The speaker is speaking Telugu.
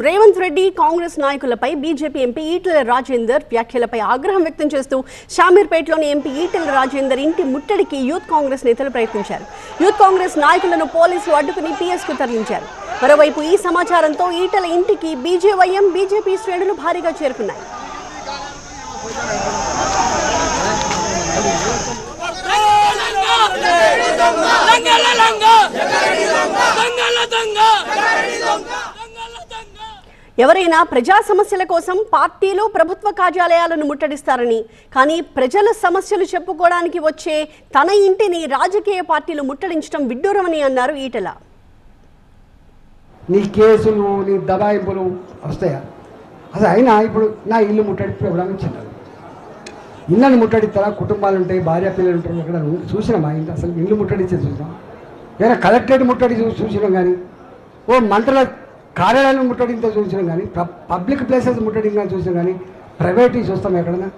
రేవంత్ రెడ్డి కాంగ్రెస్ నాయకులపై బీజేపీ ఎంపీ ఈటెల రాజేందర్ వ్యాఖ్యలపై ఆగ్రహం వ్యక్తం చేస్తూ షామీర్పేటలోని ఎంపీ ఈటెల రాజేందర్ ఇంటి ముట్టడికి యూత్ కాంగ్రెస్ నేతలు ప్రయత్నించారు యూత్ కాంగ్రెస్ నాయకులను పోలీసులు అడ్డుకుని పీఎస్కు తరలించారు మరోవైపు ఈ సమాచారంతో ఈటెల ఇంటికి బీజేవైఎం బీజేపీ శ్రేణులు భారీగా చేరుకున్నాయి లంగా ఎవరైనా ప్రజా సమస్యల కోసం పార్టీలు ప్రభుత్వ కార్యాలయాలను ముట్టడిస్తారని కానీ ప్రజల సమస్యలు చెప్పుకోవడానికి వచ్చే తన ఇంటిని రాజకీయ పార్టీలు ముట్టడించడం విడ్డూరమని అన్నారు ఈటల. నీ కేసులు నీ దబాయింపులు వస్తాయా? అసలు అయినా ఇప్పుడు నా ఇల్లు ముట్టడి ఇవ్వడానికి చిన్నది ఇళ్ళని ముట్టడిస్తారా? కుటుంబాలు ఉంటాయి భార్య పిల్లలు ఉంటారు అక్కడ చూసినామా? ఇంత అసలు ఇల్లు ముట్టడిచ్చే చూసినాం ఏదైనా కలెక్టరేట్ ముట్టడి చూసి చూసినాం కానీ ఓ మంత్రుల కార్యాలయాలను ముట్టడింతో చూసినాం కానీ పబ్లిక్ ప్లేసెస్ ముట్టడింగా చూసినాం కానీ ప్రైవేట్ చూస్తాం ఎక్కడన్నా?